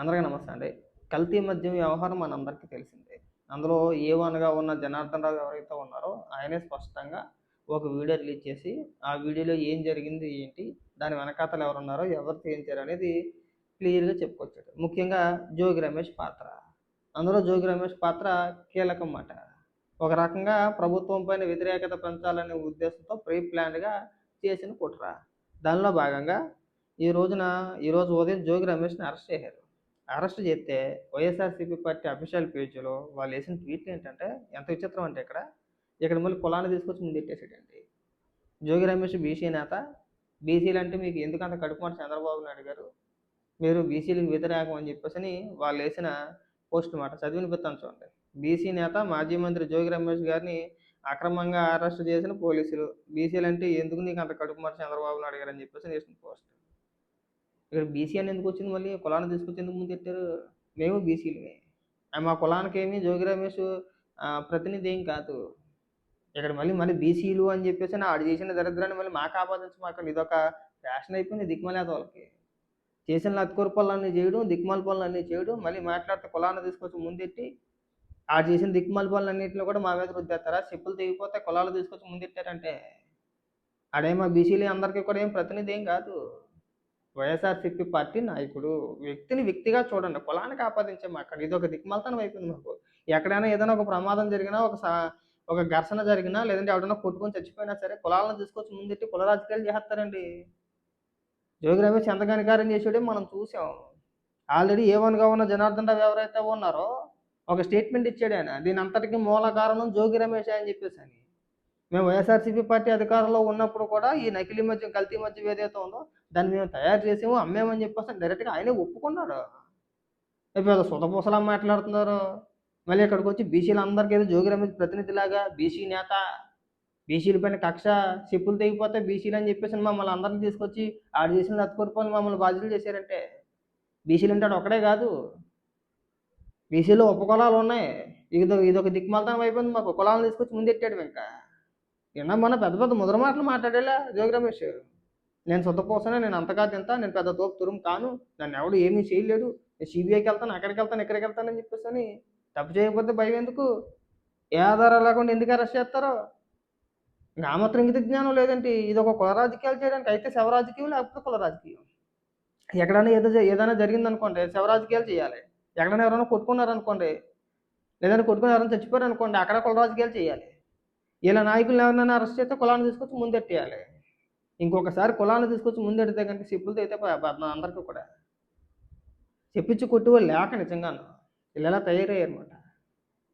అందరికీ నమస్తే అండి. కల్తీ మద్యం వ్యవహారం మనందరికీ తెలిసిందే. అందులో ఏ వన్గా ఉన్న జనార్దన్ రావు ఎవరైతే ఉన్నారో ఆయనే స్పష్టంగా ఒక వీడియో రిలీజ్ చేసి ఆ వీడియోలో ఏం జరిగింది ఏంటి దాని వెనకాతలు ఎవరు ఉన్నారో ఎవరు చేయించారు అనేది క్లియర్గా చెప్పుకొచ్చాడు. ముఖ్యంగా జోగి రమేష్ పాత్ర. అందులో జోగి రమేష్ పాత్ర కీలకం మాట ఒక రకంగా ప్రభుత్వం పైన వ్యతిరేకత పెంచాలనే ఉద్దేశంతో ప్రీ ప్లాన్డ్గా చేసిన కుట్ర. దానిలో భాగంగా ఈ రోజున ఈరోజు ఉదయం జోగి రమేష్ని అరెస్ట్ చేశారు. అరెస్ట్ చేస్తే వైఎస్ఆర్సీపీ పార్టీ అఫీషియల్ పేజీలో వాళ్ళు వేసిన ట్వీట్లు ఏంటంటే ఎంత విచిత్రం అంటే ఇక్కడ ఇక్కడ మళ్ళీ కులాన్ని తీసుకొచ్చి ముందెట్టేసాడండి జోగి రమేష్ బీసీ నేత బీసీలు అంటే మీకు ఎందుకు అంత కడుపు చంద్రబాబు నాయుడు గారు? మీరు బీసీలకు వ్యతిరేకం అని చెప్పేసి అని వాళ్ళు వేసిన పోస్ట్ మాట. చదివిన పెత్తాను చూడండి. బీసీ నేత మాజీ మంత్రి జోగి రమేష్ గారిని అక్రమంగా అరెస్ట్ చేసిన పోలీసులు. బీసీలు అంటే ఎందుకు నీకు అంత కడుపుమారు చంద్రబాబు నాయుడు గారు అని చెప్పేసి వేసిన పోస్ట్. ఇక్కడ బీసీ అని ఎందుకు వచ్చింది మళ్ళీ? కులాన్ని తీసుకొచ్చి ఎందుకు ముందు పెట్టారు మేము బీసీలమే మా కులానికి ఏమి జోగి రమేష్ ప్రతినిధి ఏం కాదు. ఇక్కడ మళ్ళీ మళ్ళీ బీసీలు అని చెప్పేసి ఆడు చేసిన దరిద్రాన్ని మళ్ళీ మాకు ఆపాదించి మాకు ఇదొక ఫ్యాషన్ అయిపోయింది దిక్మలేత వాళ్ళకి. చేసిన లత్కూరు పనులన్నీ చేయడం దిక్మాల పనులన్నీ చేయడం. మళ్ళీ మాట్లాడితే కులాన్ని తీసుకొచ్చి ముందెట్టి ఆడు చేసిన దిక్మాల పనులన్నింటిలో కూడా మా మీద రుద్దేస్తారా? చెప్పులు తెగిపోతే కులాలు తీసుకొచ్చి ముందెట్టారంటే ఆడేమో బీసీలు అందరికీ కూడా ఏం ప్రతినిధి ఏం కాదు. వైఎస్ఆర్సీపీ పార్టీ నాయకుడు వ్యక్తిని వ్యక్తిగా చూడండి కులానికి ఆపాదించే అక్కడ. ఇది ఒక దిక్మాలతనం అయిపోయింది మాకు. ఎక్కడైనా ఏదైనా ఒక ప్రమాదం జరిగినా ఒక ఒక ఘర్షణ జరిగినా లేదంటే ఎవడైనా కొట్టుకొని చచ్చిపోయినా సరే కులాలను తీసుకొచ్చి ముందెట్టి కుల రాజకీయాలు చేస్తారండి. జోగి రమేష్ ఎంత కనికారం చేసాడో మనం చూసాం. ఆల్రెడీ ఏ వన్గా ఉన్న జనార్దన్ రావు ఎవరైతే ఉన్నారో ఒక స్టేట్మెంట్ ఇచ్చాడు ఆయన. దీని అంతటికి మూల కారణం జోగి రమేష్ అని చెప్పేసి అని. మేము వైఎస్ఆర్సీపీ పార్టీ అధికారంలో ఉన్నప్పుడు కూడా ఈ నకిలీ మద్యం కల్తీ మద్యం ఏదైతే ఉందో దాన్ని మేము తయారు చేసాము అమ్మేమని చెప్పేసి డైరెక్ట్గా ఆయనే ఒప్పుకున్నాడు. ఇప్పుడు సుతపూసలా మాట్లాడుతున్నారు. మళ్ళీ ఇక్కడికి వచ్చి బీసీలు అందరికీ ఏదో జోగి రమేష్ ప్రతినిధిలాగా బీసీ నేత బీసీల పైన కక్ష చెప్పులు తెగిపోతే బీసీలు అని చెప్పేసి మమ్మల్ని అందరిని తీసుకొచ్చి ఆడు చేసిన అతుకొరిపోయి మమ్మల్ని బాధ్యతలు చేశారంటే బీసీలు అంటే ఆడు ఒక్కడే కాదు. బీసీలో ఉపకులాలు ఉన్నాయి. ఇది ఇదొక దిక్మాలతనం అయిపోయింది. మాకు కులాలను తీసుకొచ్చి ముందెట్టాడు ఇంకా. నిన్న మన పెద్ద పెద్ద ముద్ర మాటలు మాట్లాడేలా జోగి రమేష్. నేను సొంతపోసనే నేను అంతగా తింటా నేను పెద్ద తోపు తురుము కాను నన్ను ఎవడు ఏమీ చేయలేడు. నేను సిబిఐకి వెళ్తాను అక్కడికి వెళ్తాను ఇక్కడికి వెళ్తానని చెప్పేసి అని తప్పు చేయకపోతే భయం ఎందుకు? ఏ ఆధారాలు లేకుండా ఎందుకు అరెస్ట్ చేస్తారో? ఇంకా ఆ మాత్రం ఇంగిత జ్ఞానం లేదంటే ఇది ఒక కుల రాజకీయాలు చేయడానికి అయితే శవ రాజకీయం లేకపోతే కుల రాజకీయం. ఎక్కడైనా ఏదో ఏదైనా జరిగిందనుకోండి శవ రాజకీయాలు చేయాలి. ఎక్కడైనా ఎవరైనా కొట్టుకున్నారనుకోండి లేదంటే కొట్టుకుని ఎవరైనా చచ్చిపోయారు అనుకోండి అక్కడ కుల రాజకీయాలు చేయాలి. ఇలా నాయకులను ఎవరైనా అరెస్ట్ చేస్తే కులాన్ని తీసుకొచ్చి ముందెట్టేయాలి. ఇంకొకసారి కులాన్ని తీసుకొచ్చి ముందెడితే కనుక సిప్పులతో అయితే అందరికీ కూడా. చెప్పించి కొట్టేవాళ్ళు లేక నిజంగాను. వీళ్ళు ఎలా తయారయ్యారు అనమాట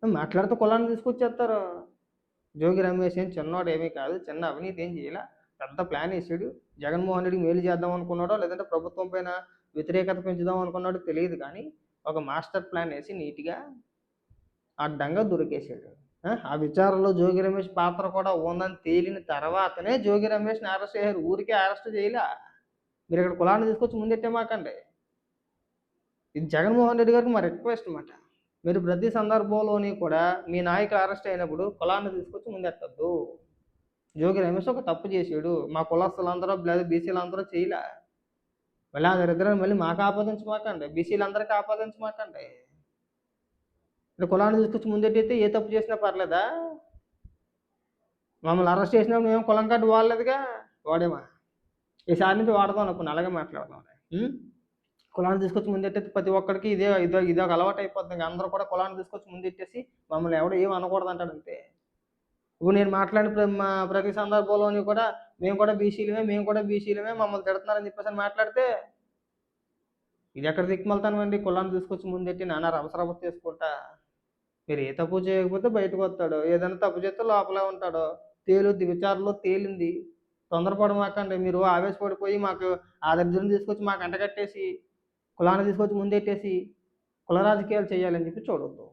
మాట్లాడితే కులాన్ని తీసుకొచ్చేస్తారు. జోగి రమేష్ ఏం చిన్నవాడు ఏమీ కాదు చిన్న అవినీతి ఏం చేయలే. పెద్ద ప్లాన్ వేసాడు. జగన్మోహన్ రెడ్డికి మేలు చేద్దాం అనుకున్నాడో లేదంటే ప్రభుత్వం పైన వ్యతిరేకత పెంచుదాం అనుకున్నాడో తెలియదు కానీ ఒక మాస్టర్ ప్లాన్ వేసి నీట్గా అడ్డంగా దొరికేసాడు ఆ, విచారంలో విచారణలో జోగి రమేష్ పాత్ర కూడా ఉందని తేలిన తర్వాతనే జోగి రమేష్ని అరెస్ట్ చేశారు. ఊరికే అరెస్ట్ చేయలే. మీరు ఇక్కడ కులాన్ని తీసుకొచ్చి ముందెట్టే మాకండి ఇది జగన్మోహన్ రెడ్డి గారికి మా రిక్వెస్ట్ అన్నమాట. మీరు ప్రతి సందర్భంలోని కూడా మీ నాయకులు అరెస్ట్ అయినప్పుడు కులాన్ని తీసుకొచ్చి ముందెట్టద్దు. జోగి రమేష్ ఒక తప్పు చేసాడు మా కులస్తులందరూ లేదా బీసీలందరూ చేయలే. మళ్ళీ ఆ దరిద్రాన్ని మళ్ళీ మాకు ఆపాదించమాకండి. బీసీలు అందరికీ ఆపాదించమాకండి. ఇప్పుడు కులాన్ని తీసుకొచ్చి ముందెట్టయితే ఏ తప్పు చేసినా పర్లేదా? మమ్మల్ని అరెస్ట్ చేసినప్పుడు మేము కులం కార్డు వాడలేదుగా? వాడేమా? ఈసారి నుంచి వాడదాం అనుకున్నా అలాగే మాట్లాడదాం కులాన్ని తీసుకొచ్చి ముందేటైతే ప్రతి ఒక్కరికి ఇదే ఇదో ఇదో ఒక అలవాటు అయిపోతుంది అందరూ కూడా కులాన్ని తీసుకొచ్చి ముందెట్టేసి మమ్మల్ని ఎవడో ఏం అనకూడదు అంటాడు అంతే. ఇప్పుడు నేను మాట్లాడిన మా ప్రతి సందర్భంలోని కూడా మేము కూడా బీసీలమే మేము కూడా బీసీలమే మమ్మల్ని తిడుతున్నారని చెప్పేసి మాట్లాడితే ఇది ఎక్కడ దిక్కుమలుతానండి కులాన్ని తీసుకొచ్చి ముందెట్టి నాన్న రవసరవ చేసుకుంటా. మీరు ఏ తప్పు చేయకపోతే బయటకు వస్తాడు. ఏదైనా తప్పు చేస్తే లోపలే ఉంటాడు. తేలు దిగుచారులో తేలింది. తొందరపడమాకండి. మీరు ఆవేశపడిపోయి మాకు ఆ తీసుకొచ్చి మాకు అంటగట్టేసి కులాన్ని తీసుకొచ్చి ముందెట్టేసి కుల రాజకీయాలు చేయాలని చెప్పి చూడొద్దు.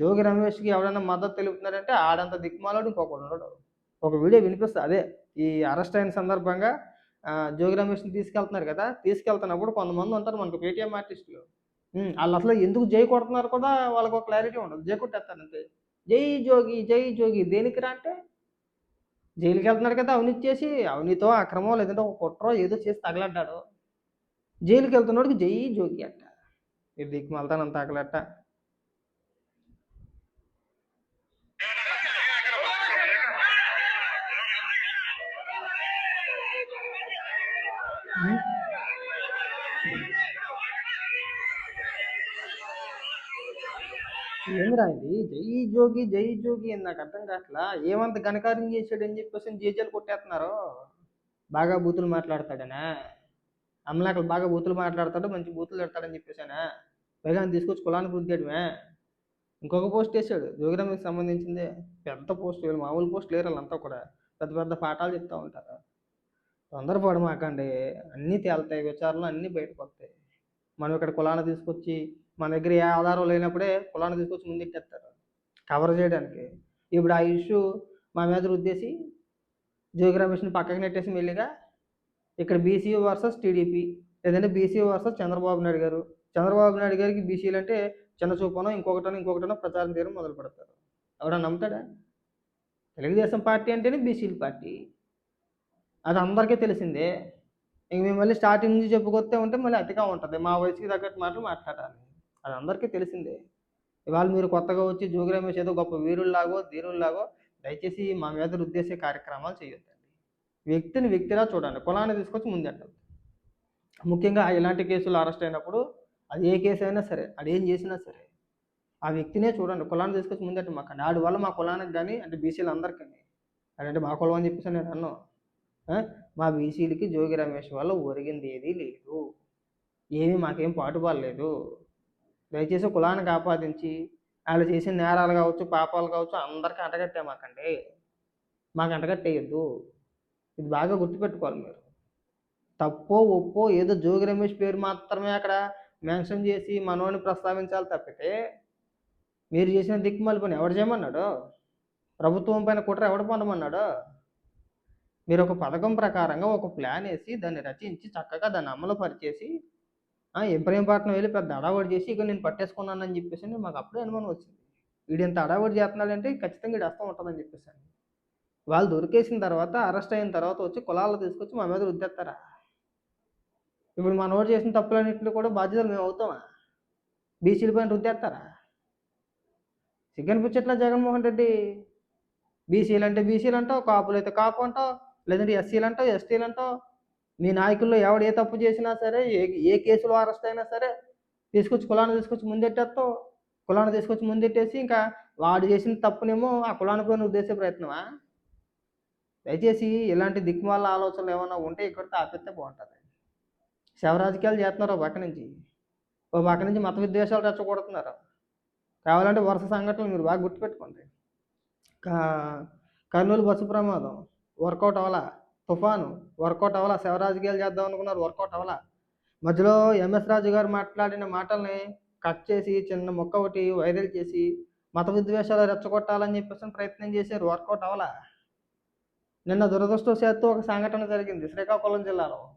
జోగి రమేష్కి ఎవరైనా మద్దతు తెలుపుతున్నారంటే ఆడంత దిక్మాలోడు ఇంకొకడు ఉండడు ఒక వీడియో వినిపిస్తుంది అదే ఈ అరెస్ట్ అయిన సందర్భంగా జోగి రమేష్ని తీసుకెళ్తున్నారు కదా. తీసుకెళ్తున్నప్పుడు కొంతమంది ఉంటారు మనకు పేటీఎం ఆర్టిస్టులు వాళ్ళు అసలు ఎందుకు జై కొడుతున్నారు కూడా వాళ్ళకు ఒక క్లారిటీ ఉండదు. జై కొట్టేస్తారంతే జై జోగి జై జోగి దేనికి రా అంటే జైలుకి వెళ్తున్నాడు కదా అవినీతి చేసి అవినీతో అక్రమం లేదంటే ఒక కుట్రో ఏదో చేసి తగలడ్డాడు. జైలుకి వెళ్తున్నాడికి జై జోగి అంట. ఈ Mm-hmm. ఏందిరా ఇది? జై జోగి జై జోగి అని నాకు అర్థం కావట్లా ఏమంత ఘనకార్యం చేశాడని చెప్పేసి జేజేలు కొట్టేస్తున్నారు. బాగా బూతులు మాట్లాడతాడనా? అమలాకలు బాగా బూతులు మాట్లాడతాడు మంచి బూతులు పెడతాడని చెప్పేసానా పైగా తీసుకొచ్చి కులానికి రుద్దాడుమే ఇంకొక పోస్ట్ వేసాడు జోగిరామకి సంబంధించిందే. పెద్ద పోస్ట్ వీళ్ళు మామూలు పోస్ట్ లేరు వాళ్ళంతా కూడా. పెద్ద పెద్ద పాఠాలు చెప్తూ ఉంటారు. తొందరపడమాకండి. అన్నీ తేలుతాయి విచారణలు అన్నీ బయటకు వస్తాయి మనం ఇక్కడ కులాన్ని తీసుకొచ్చి మన దగ్గర ఏ ఆధారం లేనప్పుడే కులాన్ని తీసుకొచ్చి ముందెట్టేస్తారు కవర్ చేయడానికి. ఇప్పుడు ఆ ఇష్యూ మా మీద రుద్దేసి జోగి రమేష్ని పక్కకి నెట్టేసి మెల్లిగా ఇక్కడ బీసీ వర్సెస్ టీడీపీ లేదంటే బీసీ వర్సెస్ చంద్రబాబు నాయుడు గారు. చంద్రబాబు నాయుడు గారికి బీసీలు అంటే చిన్న చూపనో ఇంకొకటనో ఇంకొకటనో ప్రచారం చేయడం మొదలు పెడతారు. ఎవడన్నా నమ్ముతాడా? తెలుగుదేశం పార్టీ అంటేనే బీసీల పార్టీ. అది అందరికీ తెలిసిందే. ఇంక మేము మళ్ళీ స్టార్టింగ్ నుంచి చెప్పుకొస్తే ఉంటే మళ్ళీ అతిగా ఉంటుంది. మా వయసుకి తగ్గట్టు మాటలు మాట్లాడాలి. అది అందరికీ తెలిసిందే. ఇవాళ మీరు కొత్తగా వచ్చి జోగి రమేష్ ఏదో గొప్ప వీరుల్లాగో ధీరుల్లాగో దయచేసి మా మీద రుద్దేశే కార్యక్రమాలు చేయొద్దండి. వ్యక్తిని వ్యక్తిలా చూడండి. కులాన్ని తీసుకొచ్చి ముందెట్టద్దు ముఖ్యంగా ఇలాంటి కేసులు అరెస్ట్ అయినప్పుడు అది ఏ కేసు అయినా సరే అది ఏం చేసినా సరే ఆ వ్యక్తినే చూడండి. కులాన్ని తీసుకొచ్చి ముందంటే మాకు ఆడి వల్ల మా కులానికి కానీ అంటే బీసీలు అందరికీ అదంటే మా కులం అని చెప్పేసి నేను అన్నాను. మా బీసీలకి జోగి రమేష్ వల్ల ఒరిగింది ఏదీ లేదు. ఏమీ మాకేం పాటుపడలేదు. దయచేసి కులానికి ఆపాదించి వాళ్ళు చేసిన నేరాలు కావచ్చు పాపాలు కావచ్చు అందరికీ అంటగట్టే మాకండి. మాకు అంటగట్టేయద్దు ఇది బాగా గుర్తుపెట్టుకోవాలి మీరు. తప్పో ఒప్పో ఏదో జోగి రమేష్ పేరు మాత్రమే అక్కడ మెన్షన్ చేసి మనోని ప్రస్తావించాలి తప్పితే మీరు చేసిన దిక్కుమాలి పని ఎవడు చేయమన్నాడు? ప్రభుత్వం పైన కుట్ర ఎవడు పొందమన్నాడు? మీరు ఒక పథకం ప్రకారంగా ఒక ప్లాన్ వేసి దాన్ని రచించి చక్కగా దాన్ని అమలు పరిచేసి ఇబ్రహీంపట్నం వెళ్ళి పెద్ద అడావడి చేసి ఇక నేను పట్టేసుకున్నానని చెప్పేసి మాకు అప్పుడే అనుమానం వచ్చింది. వీడు ఎంత అడావడి చేస్తున్నాడంటే ఖచ్చితంగా వీడు వస్తూ ఉంటుందని చెప్పేసి వాళ్ళు దొరికేసిన తర్వాత అరెస్ట్ అయిన తర్వాత వచ్చి కులాల్లో తీసుకొచ్చి మా మీద రుద్దేస్తారా ఇప్పుడు మన చేసిన తప్పులన్నింటిలో కూడా బాధ్యతలు మేము అవుతామా? బీసీల పైన రుద్దేస్తారా చికెన్ పుచ్చట్ల జగన్మోహన్ రెడ్డి బీసీలు అంటే బీసీలు అంటావు కాపులు అయితే కాపు అంటావు లేదంటే ఎస్సీలు అంటావు ఎస్టీలు అంటావు మీ నాయకుల్లో ఎవడు ఏ తప్పు చేసినా సరే ఏ ఏ కేసులో అరెస్ట్ అయినా సరే తీసుకొచ్చి కులాన్ని తీసుకొచ్చి ముందెట్టేస్తావు. కులాన్ని తీసుకొచ్చి ముందెట్టేసి ఇంకా వాడు చేసిన తప్పునేమో ఆ కులానికి పోయిన ఉద్దేశ ప్రయత్నమా? దయచేసి ఇలాంటి దిక్కుమాల ఆలోచనలు ఏమైనా ఉంటే ఇక్కడితో ఆపిస్తే బాగుంటుంది. శవ రాజకీయాలు చేస్తున్నారు ఒక పక్క నుంచి? ఓ పక్క నుంచి మత విద్వేషాలు రెచ్చగొడుతున్నారు. కావాలంటే వరుస సంఘటనలు మీరు బాగా గుర్తుపెట్టుకోండి. కర్నూలు బస్సు ప్రమాదం వర్కౌట్ అవ్వాలా? తుఫాను వర్కౌట్ అవ్వాలా? శివరాజకీయాలు చేద్దాం అనుకున్నారు వర్కౌట్ అవ్వాలా? మధ్యలో ఎంఎస్ రాజు గారు మాట్లాడిన మాటల్ని కట్ చేసి చిన్న మొక్క ఒకటి వైరల్ చేసి మత విద్వేషాలు రెచ్చగొట్టాలని చెప్పేసి ప్రయత్నం చేశారు. వర్కౌట్ అవ్వాలా? నిన్న దురదృష్టవశాత్తు ఒక సంఘటన జరిగింది శ్రీకాకుళం జిల్లాలో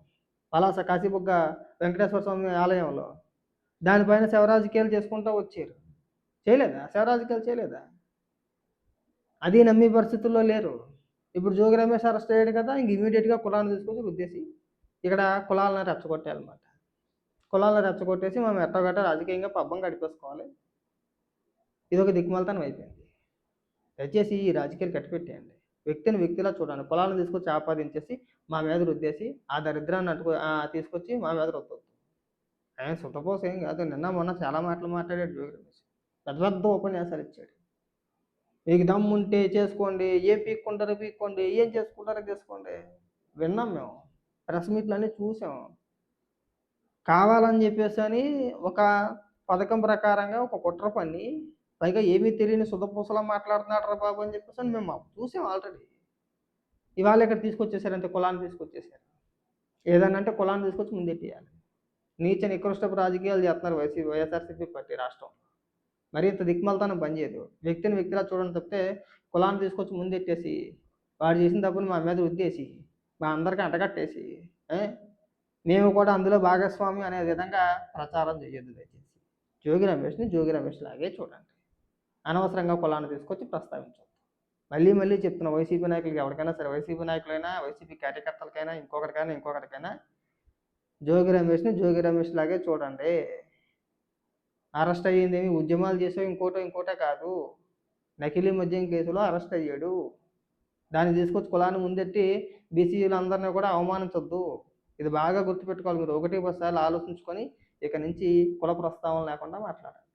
పలాస కాశీబుగ్గ వెంకటేశ్వర స్వామి ఆలయంలో. దానిపైన శివరాజకీయాలు చేసుకుంటూ వచ్చారు. చేయలేదా? శివరాజకీయాలు చేయలేదా? అది నమ్మే పరిస్థితుల్లో లేరు. ఇప్పుడు జోగి రమేష్ అరెస్ట్ అయ్యాడు కదా ఇంక ఇమీడియట్గా కులాన్ని తీసుకొచ్చి ఉద్దేశి ఇక్కడ కులాలను రెచ్చగొట్టాలన్నమాట కులాలను రెచ్చగొట్టేసి మనం ఎట్టగట్ట రాజకీయంగా పబ్బం గడిపేసుకోవాలి. ఇది ఒక దిక్కుమాలతనం అయిపోయింది. దయచేసి ఈ రాజకీయాలు కట్టిపెట్టేయండి వ్యక్తిని వ్యక్తిలా చూడండి. కులాలను తీసుకొచ్చి ఆపాదించేసి మా మీద రుద్దేసి ఆ దరిద్రాన్ని అటుకు తీసుకొచ్చి మా మీద రుద్దొద్దు. ఆయన సుతపోస ఏం కాదు. నిన్న మొన్న చాలా మాటలు మాట్లాడాడు జోగి రమేష్. పెద్ద పెద్ద ఉపన్యాసాలు ఇచ్చాడు. మీకు దమ్ము ఉంటే చేసుకోండి ఏం పీక్కుంటారో పీక్కోండి ఏం చేసుకుంటారో చేసుకోండి. విన్నాం మేము. ప్రెస్ మీట్లు అన్నీ చూసాం. కావాలని చెప్పేసి అని ఒక పథకం ప్రకారంగా ఒక కుట్ర పని పైగా ఏమీ తెలియని సుధపూసలా మాట్లాడుతున్నాడు రా బాబు అని చెప్పేసి అని మేము చూసాం ఆల్రెడీ. ఇవాళ ఇక్కడ తీసుకొచ్చేసారంటే కులాన్ని తీసుకొచ్చేసారు. ఏదన్నా అంటే కులాన్ని తీసుకొచ్చి ముందెట్టేయాలి. నీచ నికృష్టపు రాజకీయాలు చేస్తున్నారు వైసీ వైఎస్ఆర్సీపీ పార్టీ రాష్ట్రం మరి ఇంత దిక్మలతనం పనిచేయదు వ్యక్తిని వ్యక్తిలా చూడడం తప్పితే కులాన్ని తీసుకొచ్చి ముందెట్టేసి వాడు చేసిన తప్పుని మా మీద ఉద్దేసి మా అందరికీ అంటగట్టేసి మేము కూడా అందులో భాగస్వామి అనే విధంగా ప్రచారం చేయొద్దు దయచేసి. జోగి రమేష్ని జోగి రమేష్ లాగే చూడండి. అనవసరంగా కులాన్ని తీసుకొచ్చి ప్రస్తావించవద్దు మళ్ళీ మళ్ళీ చెప్తున్న వైసీపీ నాయకులకి ఎవరికైనా సరే వైసీపీ నాయకులైనా వైసీపీ కార్యకర్తలకైనా ఇంకొకరికైనా ఇంకొకరికైనా జోగి రమేష్ని జోగి రమేష్ లాగే చూడండి. అరెస్ట్ అయ్యింది ఏమి ఉద్యమాలు చేసో ఇంకోటో ఇంకోటే కాదు. నకిలీ మద్యం కేసులో అరెస్ట్ అయ్యాడు. దాన్ని తీసుకొచ్చి కులాన్ని ముందెట్టి బీసీలందరినీ కూడా అవమానించొద్దు. ఇది బాగా గుర్తుపెట్టుకోవాలి మీరు. ఒకటి ఒకసారి ఆలోచించుకొని ఇక నుంచి కుల ప్రస్తావన లేకుండా మాట్లాడాలి